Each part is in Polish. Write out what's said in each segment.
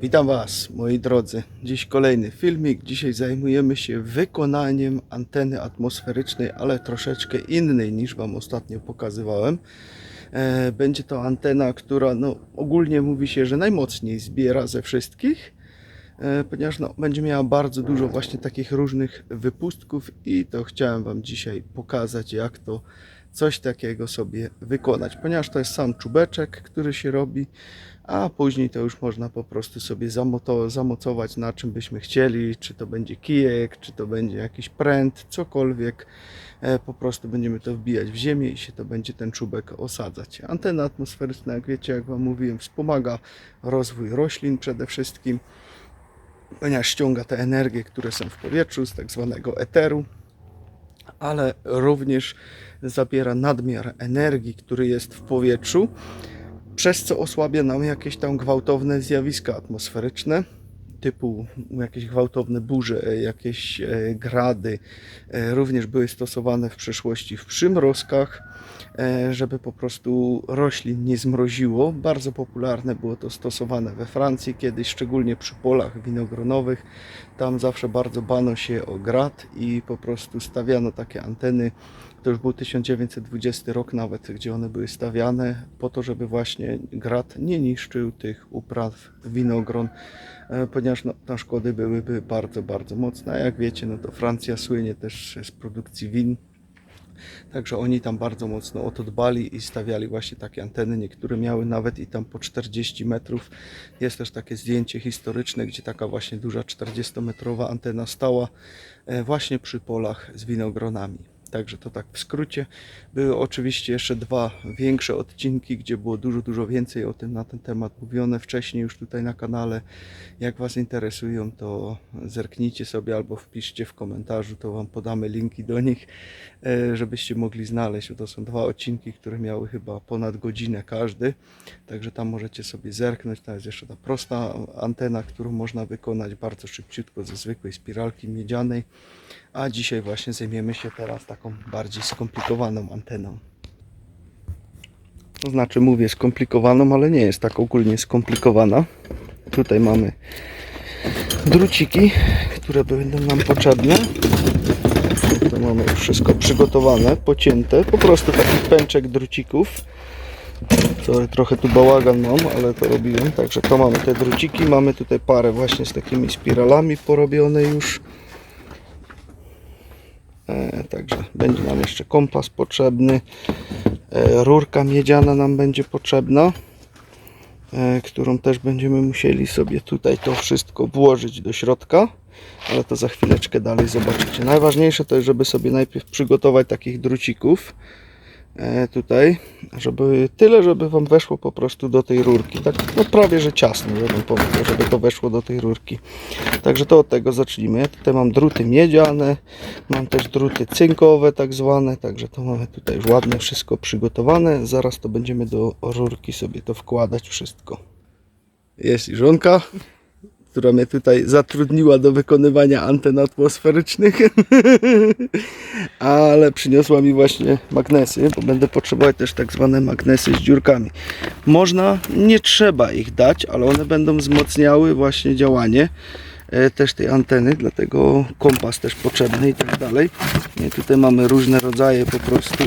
Witam Was, moi drodzy. Dziś kolejny filmik. Dzisiaj zajmujemy się wykonaniem anteny atmosferycznej, ale troszeczkę innej niż Wam ostatnio pokazywałem. E, Będzie to antena, która no, ogólnie mówi się, że najmocniej zbiera ze wszystkich, e, ponieważ no, będzie miała bardzo dużo właśnie takich różnych wypustków i to chciałem Wam dzisiaj pokazać, jak to coś takiego sobie wykonać, ponieważ to jest sam czubeczek, który się robi, a później to już można po prostu sobie zamocować na czym byśmy chcieli, czy to będzie kijek, czy to będzie jakiś pręt, cokolwiek. E, Po prostu będziemy to wbijać w ziemię i się to będzie ten czubek osadzać. Antena atmosferyczna, jak wiecie, jak Wam mówiłem, wspomaga rozwój roślin przede wszystkim, ponieważ ściąga te energie, które są w powietrzu z tak zwanego eteru, ale również zabiera nadmiar energii, który jest w powietrzu, przez co osłabia nam jakieś tam gwałtowne zjawiska atmosferyczne, typu jakieś gwałtowne burze, e, jakieś e, grady. E, Również były stosowane w przeszłości w przymrozkach, żeby po prostu roślin nie zmroziło. Bardzo popularne było to stosowane we Francji kiedyś, szczególnie przy polach winogronowych. Tam zawsze bardzo bano się o grad i po prostu stawiano takie anteny to już był 1920 rok nawet, gdzie one były stawiane po to, żeby właśnie grad nie niszczył tych upraw winogron, e, ponieważ no, tam szkody byłyby bardzo, bardzo mocne. A jak wiecie, no to Francja słynie też z produkcji win. Także oni tam bardzo mocno o to dbali i stawiali właśnie takie anteny. Niektóre miały nawet i tam po 40 metrów. Jest też takie zdjęcie historyczne, gdzie taka właśnie duża 40-metrowa antena stała e, właśnie przy polach z winogronami. Także to tak w skrócie. Były oczywiście jeszcze dwa większe odcinki, gdzie było dużo, dużo więcej o tym na ten temat mówione wcześniej już tutaj na kanale. Jak Was interesują, to zerknijcie sobie albo wpiszcie w komentarzu, to Wam podamy linki do nich, e, żebyście mogli znaleźć. To są dwa odcinki, które miały chyba ponad godzinę każdy, także tam możecie sobie zerknąć. To jest jeszcze ta prosta antena, którą można wykonać bardzo szybciutko ze zwykłej spiralki miedzianej. A dzisiaj właśnie zajmiemy się teraz taką bardziej skomplikowaną anteną. To znaczy mówię skomplikowaną, ale nie jest tak ogólnie skomplikowana. Tutaj mamy druciki, które będą nam potrzebne. To mamy już wszystko przygotowane, pocięte. Po prostu taki pęczek drucików. Sorry, trochę tu bałagan mam, ale to robiłem. Także to mamy te druciki. Mamy tutaj parę właśnie z takimi spiralami porobione już. E, także będzie nam jeszcze kompas potrzebny. E, rurka miedziana nam będzie potrzebna, e, którą też będziemy musieli sobie tutaj to wszystko włożyć do środka. Ale to za chwileczkę dalej zobaczycie. Najważniejsze to jest, żeby sobie najpierw przygotować takich drucików tutaj, żeby tyle, żeby Wam weszło po prostu do tej rurki. Tak no prawie, że ciasno, żebym powiedział, żeby to weszło do tej rurki. Także to od tego zacznijmy. Ja tutaj mam druty miedziane, mam też druty cynkowe tak zwane, także to mamy tutaj już ładnie wszystko przygotowane. Zaraz to będziemy do rurki sobie to wkładać wszystko. Jest i żonka, która mnie tutaj zatrudniła do wykonywania anten atmosferycznych, ale przyniosła mi właśnie magnesy, bo będę potrzebować też tak zwane magnesy z dziurkami. Można, nie trzeba ich dać, ale one będą wzmacniały właśnie działanie e, też tej anteny, dlatego kompas też potrzebny i tak dalej. I tutaj mamy różne rodzaje po prostu.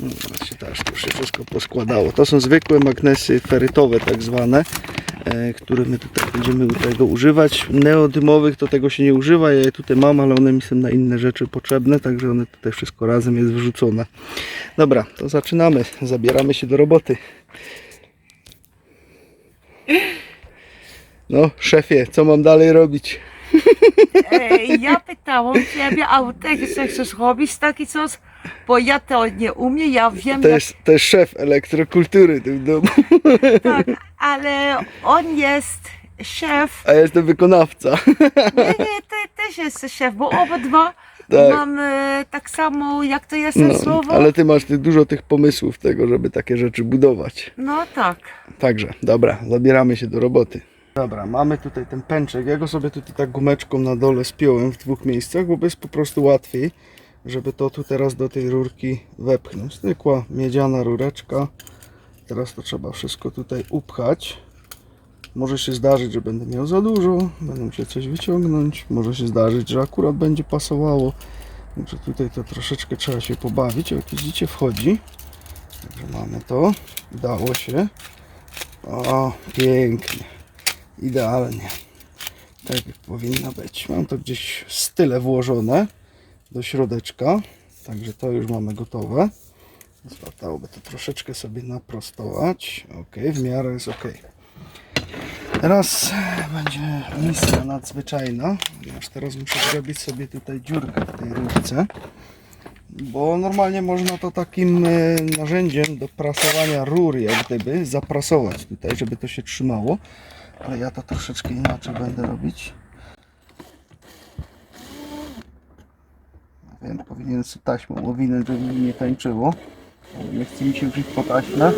No, Zobaczcie, teraz to się wszystko poskładało. To są zwykłe magnesy ferytowe tak zwane, które my tutaj będziemy tego używać. Neodymowych to tego się nie używa, ja je tutaj mam, ale one mi są na inne rzeczy potrzebne, także one tutaj wszystko razem jest wrzucone. Dobra, to zaczynamy. Zabieramy się do roboty. No, szefie, co mam dalej robić? E, Ja pytałam ciebie, a ty chcesz robić taki coś, bo ja to nie umiem, ja wiem, To jak, jest, to jest szef elektrokultury w tym domu, tak, ale on jest szef. a ja jestem wykonawca. Nie, nie, ty też jesteś szef, bo obydwa Tak. mamy tak samo, jak to jest No, słowo. ale ty masz ty dużo tych pomysłów tego, żeby takie rzeczy budować. No tak. Także, dobra, zabieramy się do roboty. Dobra, mamy tutaj ten pęczek. Ja go sobie tutaj tak gumeczką na dole spiąłem w dwóch miejscach, bo jest po prostu łatwiej, żeby to tu teraz do tej rurki wepchnąć. Zwykła miedziana rureczka. Teraz to trzeba wszystko tutaj upchać. Może się zdarzyć, że będę miał za dużo, będę musiał coś wyciągnąć. Może się zdarzyć, że akurat będzie pasowało. Także tutaj to troszeczkę trzeba się pobawić. Jak widzicie, wchodzi. Także mamy to. Udało się. O, pięknie. Idealnie. Tak jak powinno być. Mam to gdzieś z tyle włożone do środeczka. Także to już mamy gotowe. Zostałoby to troszeczkę sobie naprostować. Ok, w miarę jest ok. Teraz będzie misja nadzwyczajna, ponieważ teraz muszę zrobić sobie tutaj dziurkę w tej rurce. Bo normalnie można to takim e, narzędziem do prasowania rur, jak gdyby, zaprasować tutaj, żeby to się trzymało. Ale ja to troszeczkę inaczej będę robić. Wiem, powinien sobie taśmą owinąć, żeby mi nie tańczyło. Nie chce mi się wziąć po taśmę.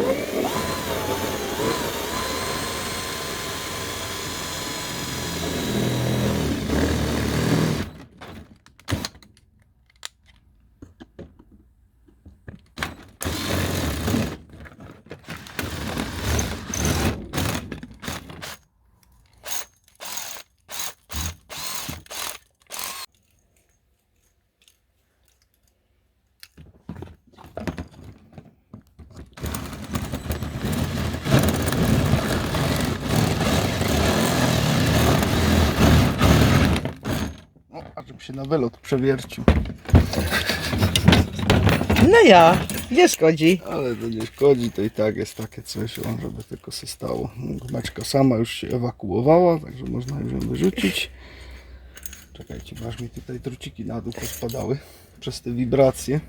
Się na wylot przewiercił. No ja, nie szkodzi. Ale to nie szkodzi, to i tak jest takie coś, żeby tylko się stało. Gumeczka sama już się ewakuowała, także można już ją wyrzucić. Czekajcie, aż mi tutaj truciki na dół pospadały przez te wibracje.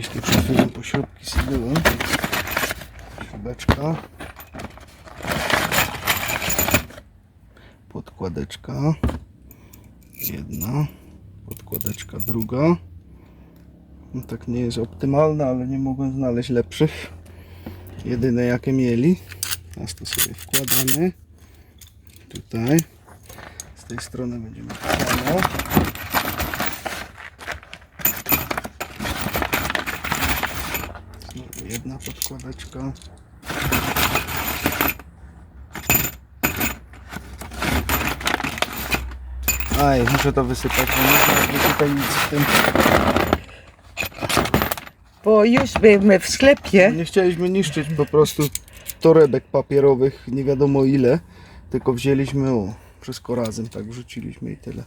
Gdzieś tu przed chwilą po śrubki sobie byłem. Śrubeczka. Podkładeczka. Jedna. Podkładeczka druga. No tak nie jest optymalna, ale nie mogłem znaleźć lepszych. Jedyne jakie mieli. Teraz to sobie wkładamy. Tutaj. Z tej strony będziemy tak samo. Znowu jedna podkładeczka. Aj, muszę to wysypać, bo nie znajdę tutaj nic w tym. Bo już byliśmy w sklepie. Nie chcieliśmy niszczyć po prostu torebek papierowych, nie wiadomo ile, tylko wzięliśmy o, wszystko razem, tak wrzuciliśmy i tyle.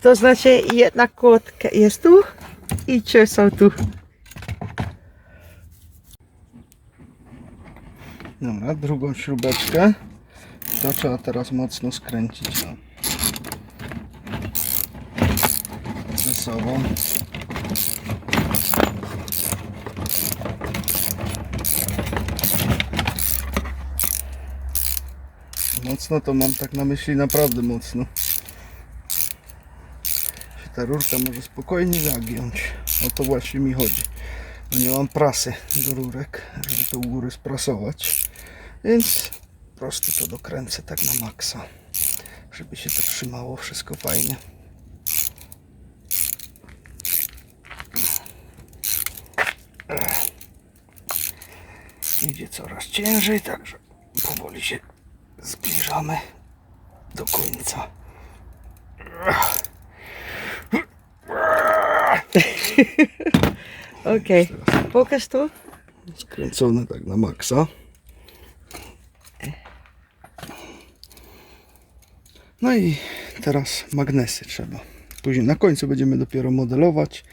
To znaczy jedna kotka jest tu i trzy są tu. Dobra, drugą śrubeczkę. To trzeba teraz mocno skręcić. No. Ze sobą. Mocno to mam tak na myśli naprawdę mocno. Się ta rurka może spokojnie zagiąć. O to właśnie mi chodzi. Bo nie mam prasy do rurek, żeby to u góry sprasować. Więc po prostu to dokręcę tak na maksa, żeby się to trzymało wszystko fajnie. Idzie coraz ciężej, także powoli się zbliżamy do końca. Okej, pokaż tu. Skręcone tak na maksa. No i teraz magnesy trzeba. Później na końcu będziemy dopiero modelować.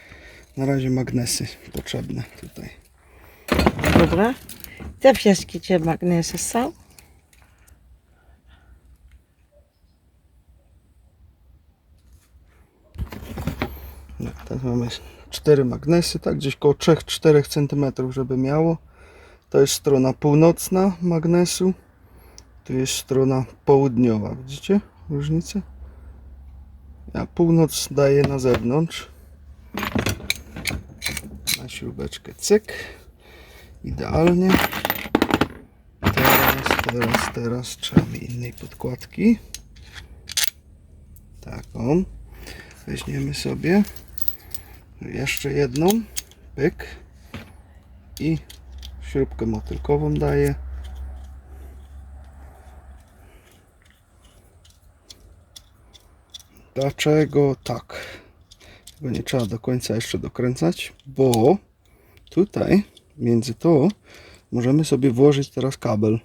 Na razie magnesy potrzebne tutaj. Dobra. Te wszystkie magnesy są. No, teraz mamy cztery magnesy, tak gdzieś koło 3-4 cm, żeby miało. To jest strona północna magnesu. Tu jest strona południowa. Widzicie różnicę? Ja północ daję na zewnątrz. Na śrubeczkę cyk. Idealnie. Teraz, teraz, teraz trzeba mi innej podkładki. Tą. Weźmiemy sobie jeszcze jedną. Pyk. I śrubkę motylkową daję. Dlaczego tak? Tego nie trzeba do końca jeszcze dokręcać, bo tutaj między to możemy sobie włożyć teraz kabel,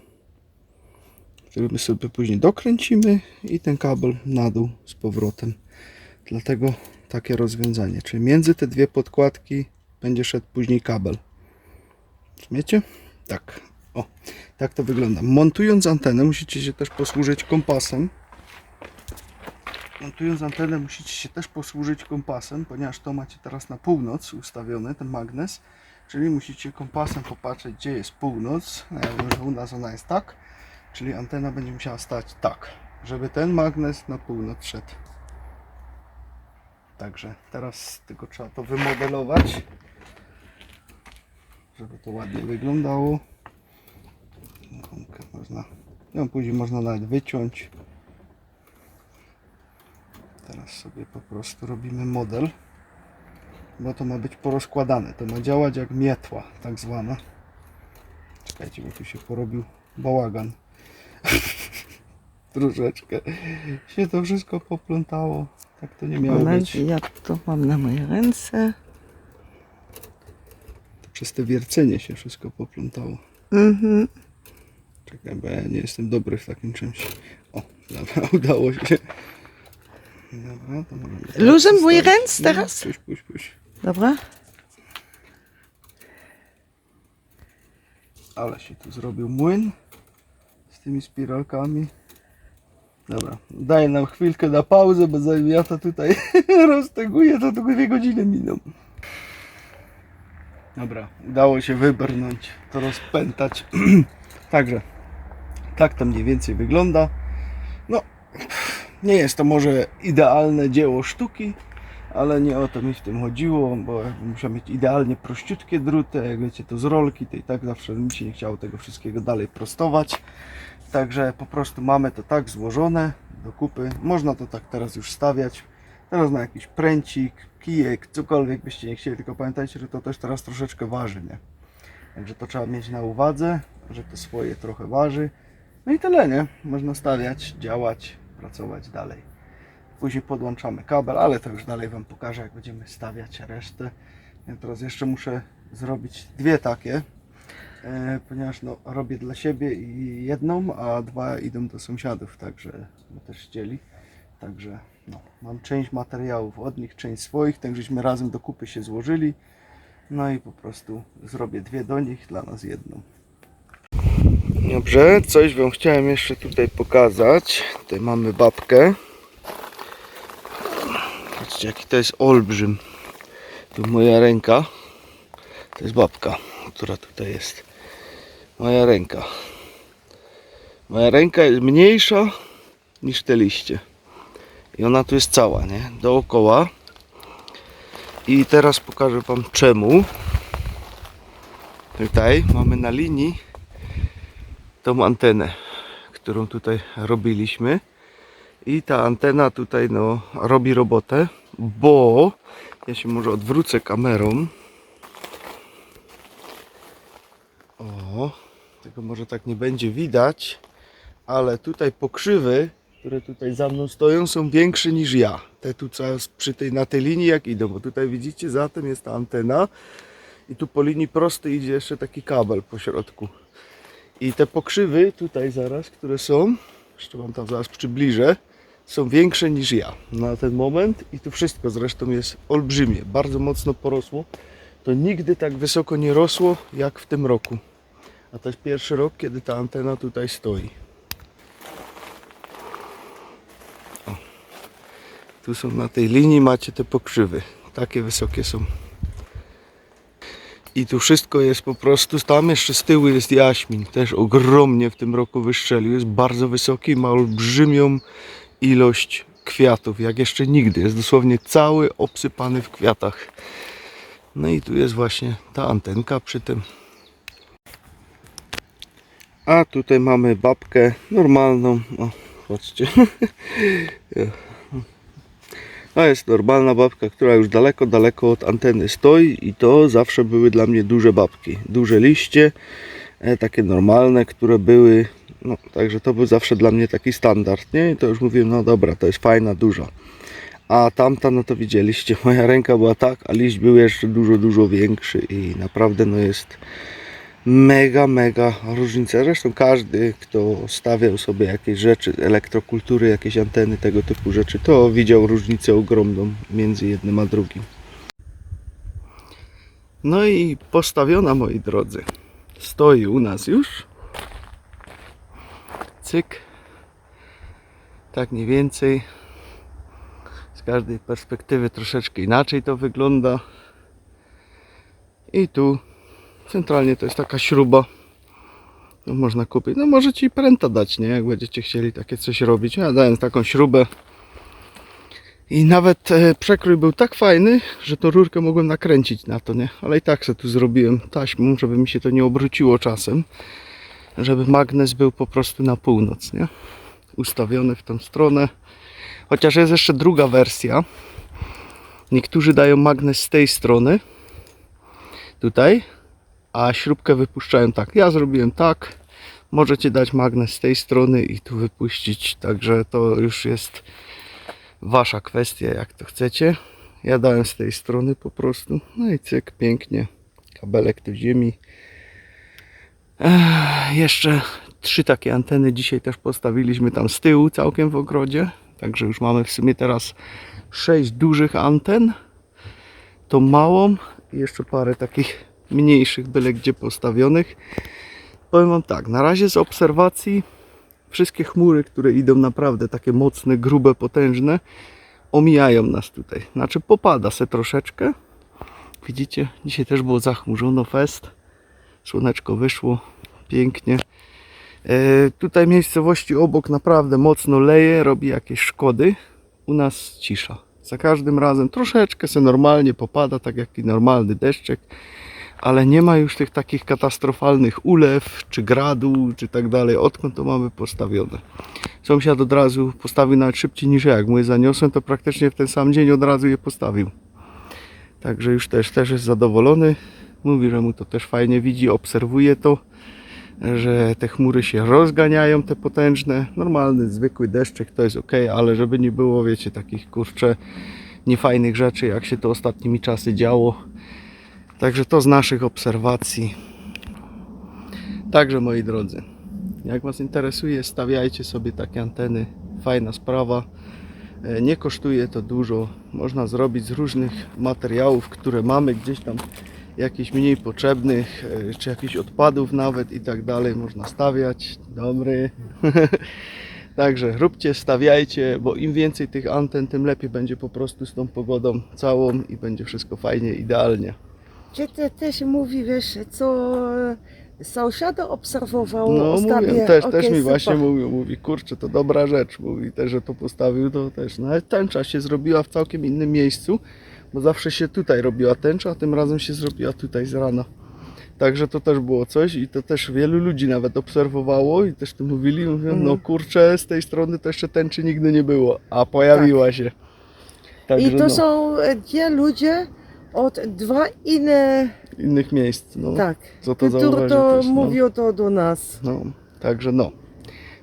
który my sobie później dokręcimy i ten kabel na dół z powrotem. Dlatego takie rozwiązanie, czyli między te dwie podkładki będzie szedł później kabel. Rozumiecie? Tak. O, tak to wygląda. Montując antenę musicie się też posłużyć kompasem. Montując antenę musicie się też posłużyć kompasem, ponieważ to macie teraz na północ ustawiony, ten magnes. Czyli musicie kompasem popatrzeć, gdzie jest północ. Ja wiem, że u nas ona jest tak. Czyli antena będzie musiała stać tak, żeby ten magnes na północ szedł. Także teraz tylko trzeba to wymodelować, żeby to ładnie wyglądało. Gumkę Można, ją później można nawet wyciąć. Teraz sobie po prostu robimy model, bo to ma być porozkładane. To ma działać jak mietła, tak zwana. Czekajcie, bo tu się porobił bałagan. Troszeczkę się to wszystko poplątało. Tak to nie miało być. Ja to mam na moje ręce. To przez te wiercenie się wszystko poplątało. Mhm. Czekaj, bo ja nie jestem dobry w takim czymś. O, dobra, udało się. Dobra, to możemy Luzem mój ręce teraz? Puść, puść, puść. Dobra. Ale się tu zrobił młyn z tymi spiralkami. Dobra, daję nam chwilkę na pauzę, bo zanim ja to tutaj rozteguję, to tylko dwie godziny miną. Dobra, udało się wybrnąć, to rozpętać. Także, tak to mniej więcej wygląda. No, nie jest to może idealne dzieło sztuki, ale nie o to mi w tym chodziło, bo musiał mieć idealnie prościutkie druty, jak wiecie to z rolki, to i tak zawsze mi się nie chciało tego wszystkiego dalej prostować. Także po prostu mamy to tak złożone do kupy. Można to tak teraz już stawiać. Teraz na jakiś pręcik, kijek, cokolwiek byście nie chcieli, tylko pamiętajcie, że to też teraz troszeczkę waży, nie? Także to trzeba mieć na uwadze, że to swoje trochę waży. No i tyle, nie? Można stawiać, działać, pracować dalej. Później podłączamy kabel, ale to już dalej Wam pokażę, jak będziemy stawiać resztę. Ja teraz jeszcze muszę zrobić dwie takie, e, ponieważ no, robię dla siebie jedną, a dwa idą do sąsiadów, także my też chcieli. Także no, mam część materiałów od nich, część swoich, tak żeśmy razem do kupy się złożyli. No i po prostu zrobię dwie do nich, dla nas jedną. Dobrze, coś Wam chciałem jeszcze tutaj pokazać. Tutaj mamy babkę. Patrzcie jaki to jest olbrzym. Tu moja ręka. To jest babka, która tutaj jest. Moja ręka. Moja ręka jest mniejsza niż te liście. I ona tu jest cała, nie? Dookoła. I teraz pokażę Wam czemu. Tutaj mamy na linii tą antenę, którą tutaj robiliśmy. I ta antena tutaj no, robi robotę, bo ja się może odwrócę kamerą. O, tego może tak nie będzie widać, ale tutaj pokrzywy, które tutaj za mną stoją, są większe niż ja. Te tu przy tej, na tej linii jak idą, bo tutaj widzicie, za tym jest ta antena i tu po linii prostej idzie jeszcze taki kabel po środku. I te pokrzywy tutaj zaraz, które są, jeszcze wam tam zaraz przybliżę, są większe niż ja na ten moment i tu wszystko zresztą jest olbrzymie, bardzo mocno porosło. To nigdy tak wysoko nie rosło jak w tym roku. A to jest pierwszy rok, kiedy ta antena tutaj stoi. Tu są na tej linii macie te pokrzywy. Takie wysokie są. I tu wszystko jest po prostu, tam jeszcze z tyłu jest jaśmin, też ogromnie w tym roku wystrzelił, jest bardzo wysoki, ma olbrzymią ilość kwiatów, jak jeszcze nigdy, jest dosłownie cały obsypany w kwiatach. No i tu jest właśnie ta antenka przy tym. A tutaj mamy babkę normalną, o patrzcie, A jest normalna babka, która już daleko, daleko od anteny stoi i to zawsze były dla mnie duże babki. Duże liście, e, takie normalne, które były, no także to był zawsze dla mnie taki standard, nie? I to już mówiłem, no dobra, to jest fajna, duża. A tamta, no to widzieliście, moja ręka była tak, a liść był jeszcze dużo, dużo większy i naprawdę no jest mega, mega różnica. Zresztą każdy, kto stawiał sobie jakieś rzeczy, elektrokultury, jakieś anteny, tego typu rzeczy, to widział różnicę ogromną między jednym a drugim. No i postawiona, moi drodzy, stoi u nas już. Cyk. Tak mniej więcej. Z każdej perspektywy troszeczkę inaczej to wygląda. I tu centralnie to jest taka śruba. No można kupić. No możecie i pręta dać, nie? Jak będziecie chcieli takie coś robić. Ja dałem taką śrubę. I nawet e, przekrój był tak fajny, że tą rurkę mogłem nakręcić na to, nie? Ale i tak sobie tu zrobiłem taśmą, żeby mi się to nie obróciło czasem. Żeby magnes był po prostu na północ, nie? Ustawiony w tą stronę. Chociaż jest jeszcze druga wersja. Niektórzy dają magnes z tej strony. Tutaj. A śrubkę wypuszczają tak. Ja zrobiłem tak. Możecie dać magnes z tej strony i tu wypuścić. Także to już jest wasza kwestia, jak to chcecie. Ja dałem z tej strony po prostu. No i cyk, pięknie. Kabelek do ziemi. Ech, jeszcze trzy takie anteny dzisiaj też postawiliśmy tam z tyłu, całkiem w ogrodzie. Także już mamy w sumie teraz sześć dużych anten. Tą małą i jeszcze parę takich mniejszych, byle gdzie postawionych. Powiem Wam tak, na razie z obserwacji wszystkie chmury, które idą naprawdę takie mocne, grube, potężne, omijają nas tutaj. Znaczy popada se troszeczkę. Widzicie, dzisiaj też było zachmurzono fest. Słoneczko wyszło pięknie. E, tutaj miejscowości obok naprawdę mocno leje, robi jakieś szkody. U nas cisza. Za każdym razem troszeczkę se normalnie popada, tak jak i normalny deszczek, ale nie ma już tych takich katastrofalnych ulew, czy gradu, czy tak dalej. Odkąd to mamy postawione? Sąsiad od razu postawił nawet szybciej niż ja. Jak mu je zaniosłem, to praktycznie w ten sam dzień od razu je postawił. Także już też, też jest zadowolony. Mówi, że mu to też fajnie widzi, obserwuje to, że te chmury się rozganiają, te potężne. Normalny, zwykły deszczyk to jest ok, ale żeby nie było, wiecie, takich kurcze niefajnych rzeczy, jak się to ostatnimi czasy działo. Także to z naszych obserwacji. Także moi drodzy, jak Was interesuje, stawiajcie sobie takie anteny. Fajna sprawa. E, Nie kosztuje to dużo. Można zrobić z różnych materiałów, które mamy gdzieś tam jakichś mniej potrzebnych, e, czy jakichś odpadów nawet i tak dalej można stawiać. Dobry. Także róbcie, stawiajcie, bo im więcej tych anten, tym lepiej będzie po prostu z tą pogodą całą i będzie wszystko fajnie, idealnie. Czy ty też mówi, wiesz, co sąsiad obserwował No ostatnio? mówię, też, też mi super. właśnie mówił, mówi, kurczę, to dobra rzecz, mówi też, że to postawił, to też. No ale tęcza się zrobiła w całkiem innym miejscu, bo zawsze się tutaj robiła tęcza, a tym razem się zrobiła tutaj z rana. Także to też było coś i to też wielu ludzi nawet obserwowało i też tu mówili, mówią, no Mhm. kurczę, z tej strony to jeszcze tęczy nigdy nie było, a pojawiła się. Także I to no, są e, ci ludzie od dwa inne, innych miejsc, no, tak, co to zauważył to też, no. mówią to do nas. No, także no.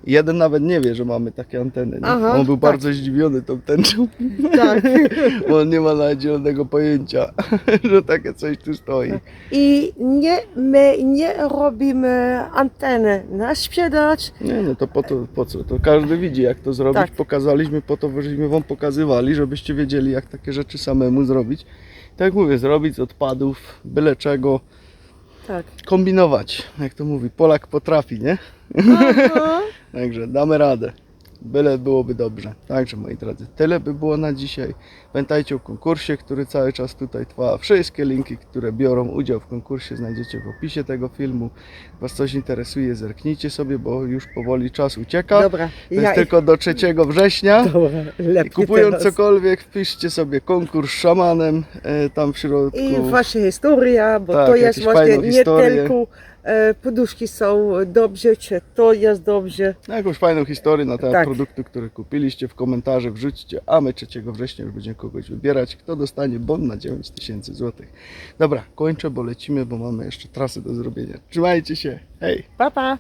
Jeden nawet nie wie, że mamy takie anteny. Nie? Aha, on był tak. bardzo zdziwiony tą tęczą, Tak. bo on nie ma nawet zielonego pojęcia, że takie coś tu stoi. I nie, my nie robimy anteny na sprzedaż. Nie no to po, to, po co? To każdy widzi jak to zrobić. Tak. Pokazaliśmy po to, żeśmy wam pokazywali, żebyście wiedzieli jak takie rzeczy samemu zrobić. Tak jak mówię, zrobić z odpadów, byle czego, Tak. kombinować. Jak to mówi, Polak potrafi, nie? Także damy radę. Byle byłoby dobrze. Także moi drodzy, tyle by było na dzisiaj. Pamiętajcie o konkursie, który cały czas tutaj trwa. Wszystkie linki, które biorą udział w konkursie znajdziecie w opisie tego filmu. Was coś interesuje, zerknijcie sobie, bo już powoli czas ucieka. Dobra, To jest tylko do 3 września. Dobra, I lepiej kupując teraz. cokolwiek, wpiszcie sobie konkurs z szamanem e, tam w środku. I wasza historia, bo Tak, to jest właśnie nie tylko poduszki są dobrze, czy to jest dobrze. Na jakąś fajną historię na temat Tak. produktu, który kupiliście w komentarze wrzućcie, a my 3 września już będziemy kogoś wybierać, kto dostanie bon na 9000 zł. Dobra, kończę, bo lecimy, bo mamy jeszcze trasy do zrobienia. Trzymajcie się, hej! Pa, pa!